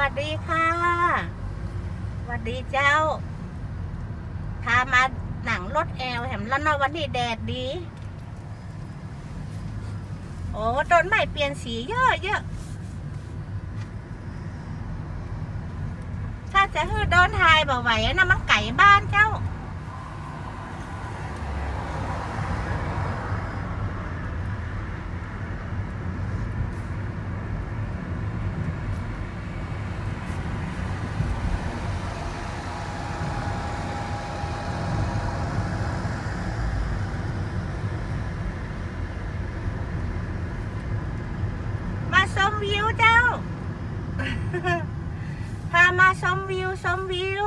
วัสดีค่ะ สวัสดีเจ้า พามาหนังรถแอลแหมแล้วเนอะวันนี้แดดดี โอ้ต้นไม้เปลี่ยนสีเยอะเยอะ ถ้าจะฮือโดนทายบ่ไหวนะมันไก่บ้านเจ้าชมวิวเจ้า พามา ชมวิวชมวิว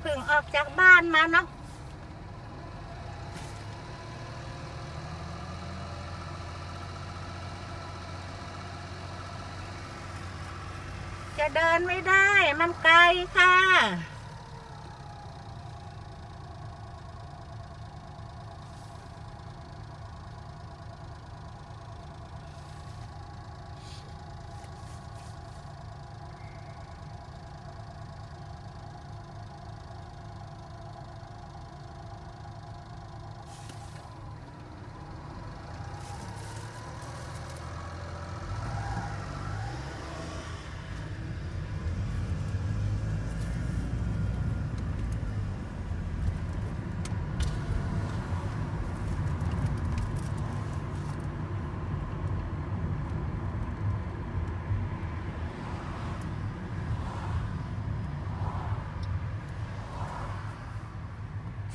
เพิ่งออกจากบ้านมาเนาะ จะเดินไม่ได้ มันไกลค่ะ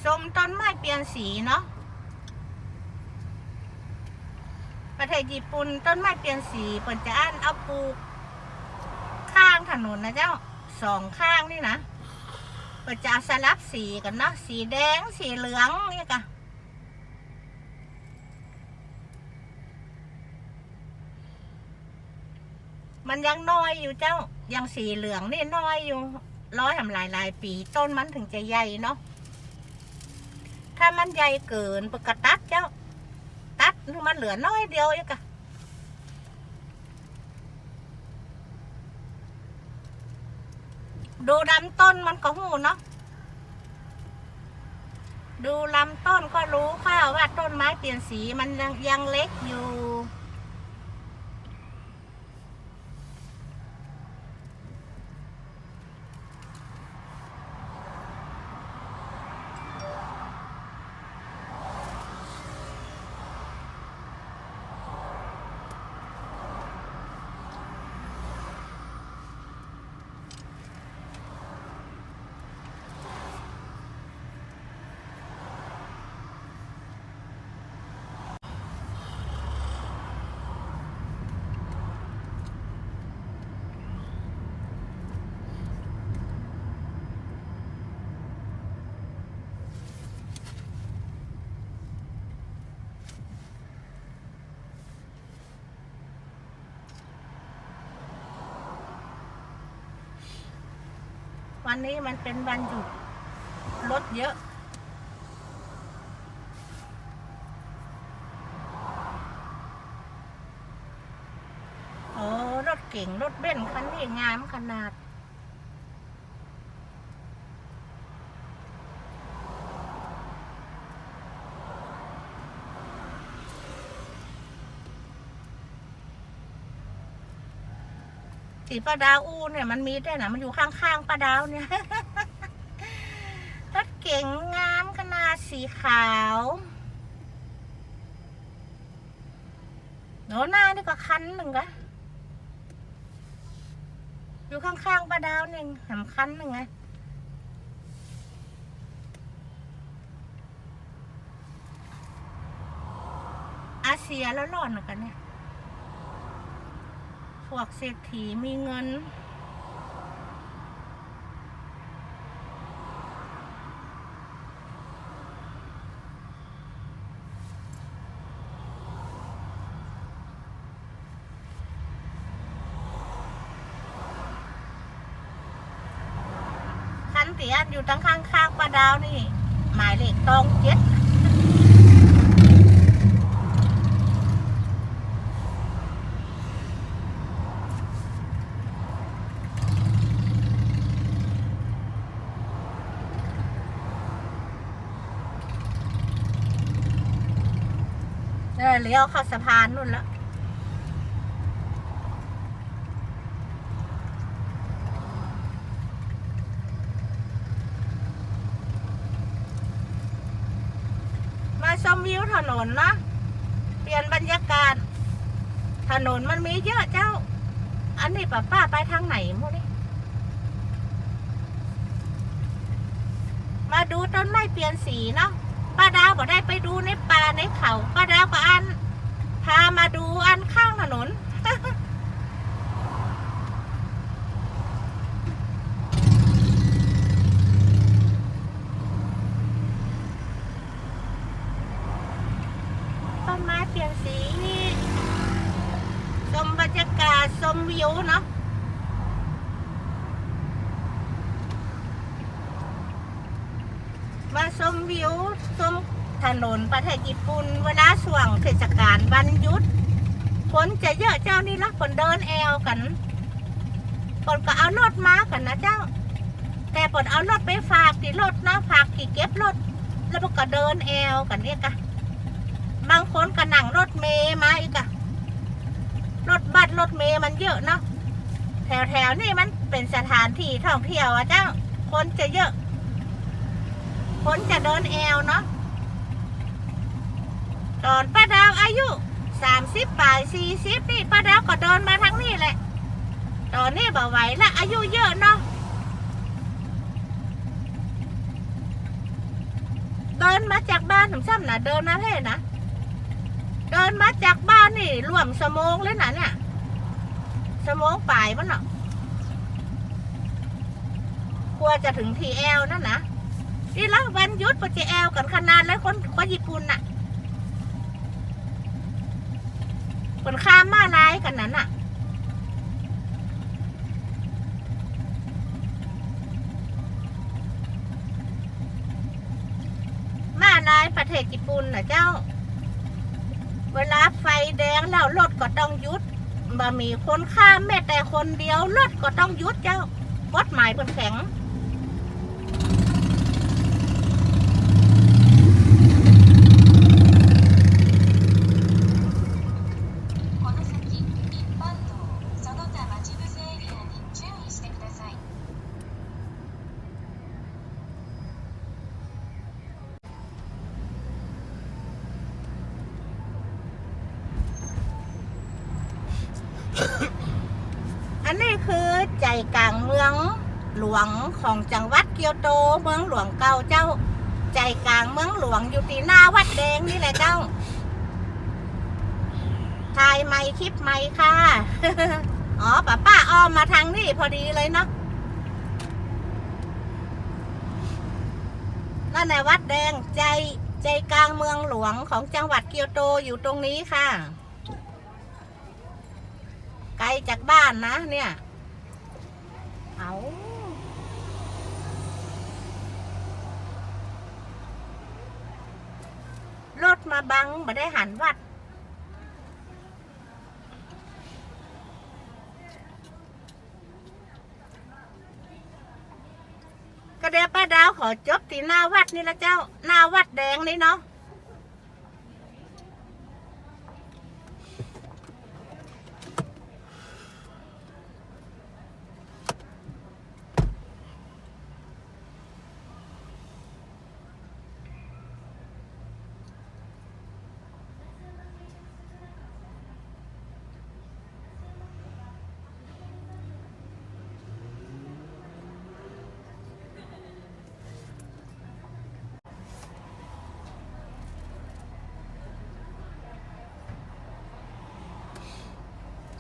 ชมต้นไม้เปลี่ยนสีเนาะประเทศญี่ปุ่นต้นไม้เปลี่ยนสีเปิดจะอันเอาปลูกข้างถนนนะเจ้าสองข้างนี่นะเปิดจะสลับสีกันเนาะสีแดงสีเหลืองนี่กะมันยังน้อยอยู่เจ้ายังสีเหลืองนี่น้อยอยู่ ร้อยทำหลายหลายปี ต้นมันถึงจะใหญ่เนาะ ถ้ามันใหญ่เกินปกตัดเจ้า ตัดมันเหลือน้อยเดียวเองกะดูลำต้นมันก็หูเนาะ ดูลำต้นก็รู้ค่ะว่าต้นไม้เปลี่ยนสีมันยังยังเล็กอยู่ วันนี้มันเป็นวันหยุดรถเยอะ โอ้รถเก่งรถเบ้นคันนี้งามขนาด สีป้าดาวอูเนี่ยมันมีได้นะมันอยู่ข้างๆป้าดาวเนี่ยรถเก๋งงามขนาดสีขาวโหหน้านี่ก็คันหนึ่งกะอยู่ข้างๆป้าดาวหนึ่งสำคัญหนึ่งไงอาเซียแล้วรอนเหมือนกันเนี่ย พวกเศรษฐีมีเงิน คันเตียนอยู่ตั้งข้างข้างปลาดาวนี่ หมายเลขตองเจ็ด เออเลี้ยวเข้าสะพานนู่นแล้วมาชมวิวถนนนะเปลี่ยนบรรยากาศ ถนนมันมีเยอะเจ้า อันนี้ป้าป้าไปทางไหนมูนี่มาดูต้นไม้เปลี่ยนสีเนาะ ป้าดาวก็ได้ไปดูในป่าในเขาป้าดาวก็อัน พามาดูอันข้างถนนต้นไม้เปลี่ยนสีชมบรรยากาศชมวิวเนาะมาชมวิวชมถนนประเทศญี่ปุ่นเวลาช่วงเทศกาลวันหยุดคนจะเยอะเจ้านี่ละคนเดินแอลกันคนก็เอารถมากันนะเจ้า แต่คนเอารถไปฝากที่รถนะฝากที่เก็บรถแล้วก็เดินแอลกันเนี่ยกะบางคนก็นั่งรถเมย์มาอีกอะรถบัสรถเมย์มันเยอะเนาะแถวแถวๆนี่มันเป็นสถานที่ท่องเที่ยวอะเจ้า คนจะเยอะ คนจะเดินแอลเนาะ ตอนป้าดาวอายุสามสิบปลายสี่สิบนี่ป้าดาวก็เดินมาทั้งนี้แหละ ตอนนี้บ่ไหวละอายุเยอะเนาะเดินมาจากบ้านถึงซ้ำนะเดินมาเท่นะเดินมาจากบ้านนี่รวมสมองเลยนะเนี่ยสมองปลายมันเนาะกลัวจะถึงทีแอลนั่นนะนี่แล้ววันยุดปจะแอลกันขนาดแล้วคนคนญี่ปุ่นน่ะ คนข้ามมาลายกันนั้นน่ะมาลายประเทศญี่ปุ่นน่ะเจ้า เวลาไฟแดงแล้วรถก็ต้องหยุดบ่มีคนข้ามแม้แต่คนเดียวรถก็ต้องหยุดเจ้ากฎหมายเป็นแข็ง กลางเมืองหลวงของจังหวัดเกียวโต เมืองหลวงเก่าเจ้า ใจกลางเมืองหลวงอยู่ที่หน้าวัดแดงนี่แหละเจ้าถ่ายไม่คลิปไม่ค่ะ อ๋อป้าป้าอ้อมมาทางนี่พอดีเลยเนาะนั่นแหละวัดแดงใจใจกลางเมืองหลวงของจังหวัดเกียวโตอยู่ตรงนี้ค่ะ ไกลจากบ้านนะเนี่ย เอารถมาบังมาได้หันวัด ก็เดี๋ยวป้าดาวขอจบที่หน้าวัดนี่ละเจ้า หน้าวัดแดงนี่เนาะ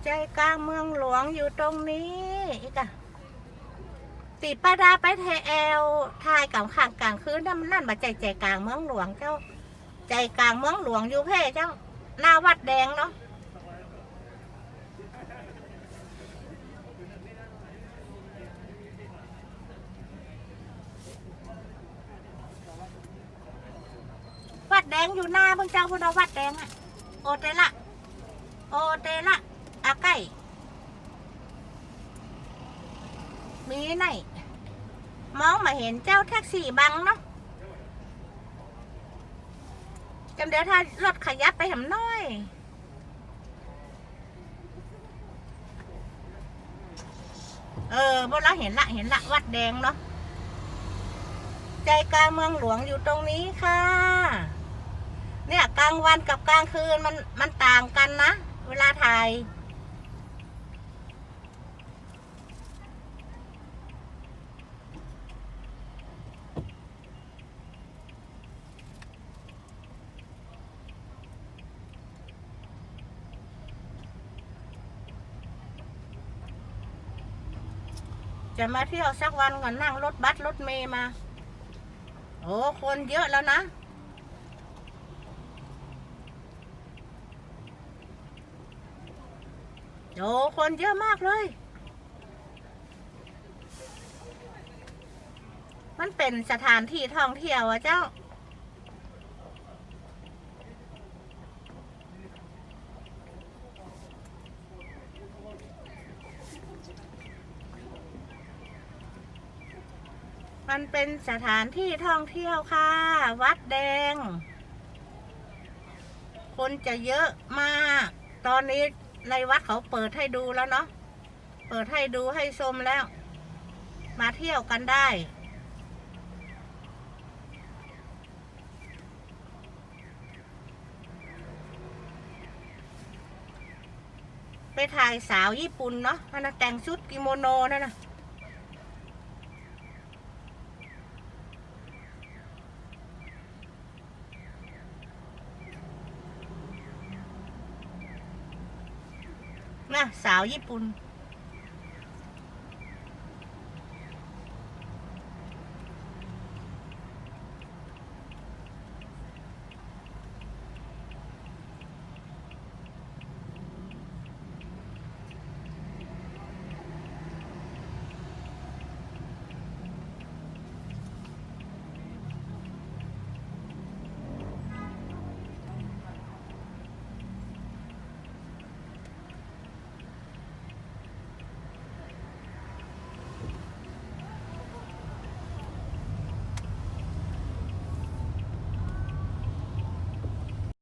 ใจกลางเมืองหลวงอยู่ตรงนี้อีกอะติปาดาไปเทแอลทายกับขางกลางคืนนั่นนั่นมาใจใจกลางเมืองหลวงเจ้า ใจกลางเมืองหลวงอยู่เพ่เจ้า หน้าวัดแดงเนาะวัดแดงอยู่หน้าเพิ่งเจ้าพุทธวัดแดงอะโอเตละโอเตละ ไก่มีไหนมองมาเห็นเจ้าแท็กซี่บังเนาะจำเดี๋ยวถ้ารถขยับไปหำน้อยเออบนละเห็นละเห็นละวัดแดงเนาะใจกลางเมืองหลวงอยู่ตรงนี้ค่ะ เนี่ยกลางวันกับกลางคืนมันมันต่างกันนะ เวลาถ่าย จะมาเที่ยวสักวันก่อนนั่งรถบัสรถเมย์มา โอ้คนเยอะแล้วนะโอ้คนเยอะมากเลย มันเป็นสถานที่ท่องเที่ยวอะเจ้า มันเป็นสถานที่ท่องเที่ยวค่ะ วัดแดง คนจะเยอะมาก ตอนนี้ในวัดเขาเปิดให้ดูแล้วเนาะเปิดให้ดูให้ชมแล้ว มาเที่ยวกันได้ ไปถ่ายสาวญี่ปุ่นเนาะนั่นแต่งชุดกิโมโนนั่นนะ นะสาวญี่ปุ่น